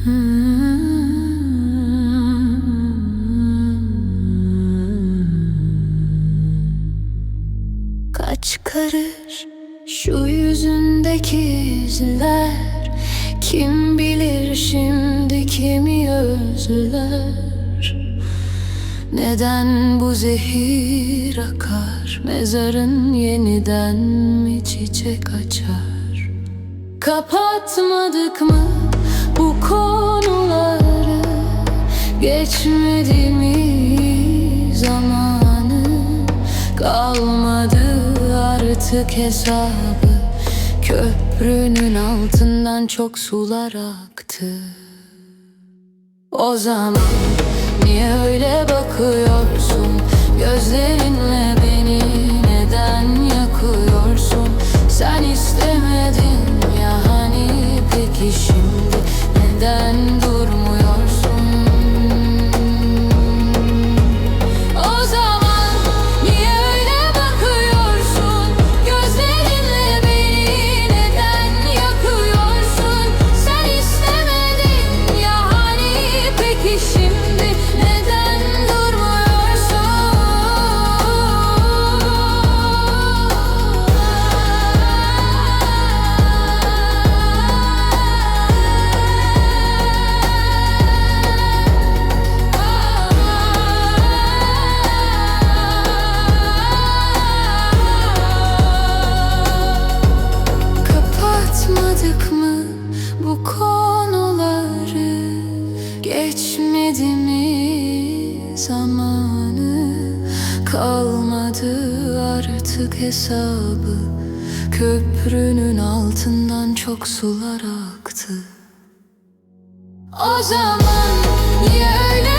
Kaç karış şu yüzündeki izler? Kim bilir şimdi kimi özler? Neden bu zehir akar? Mezarın yeniden mi çiçek açar? Kapatmadık mı bu kol Geçmedi mi zamanı? Kalmadı artık hesabı. Köprünün altından çok sular aktı. O zaman Geçmedi mi zamanı Kalmadı artık hesabı. Köprünün altından çok sular aktı. O zaman niye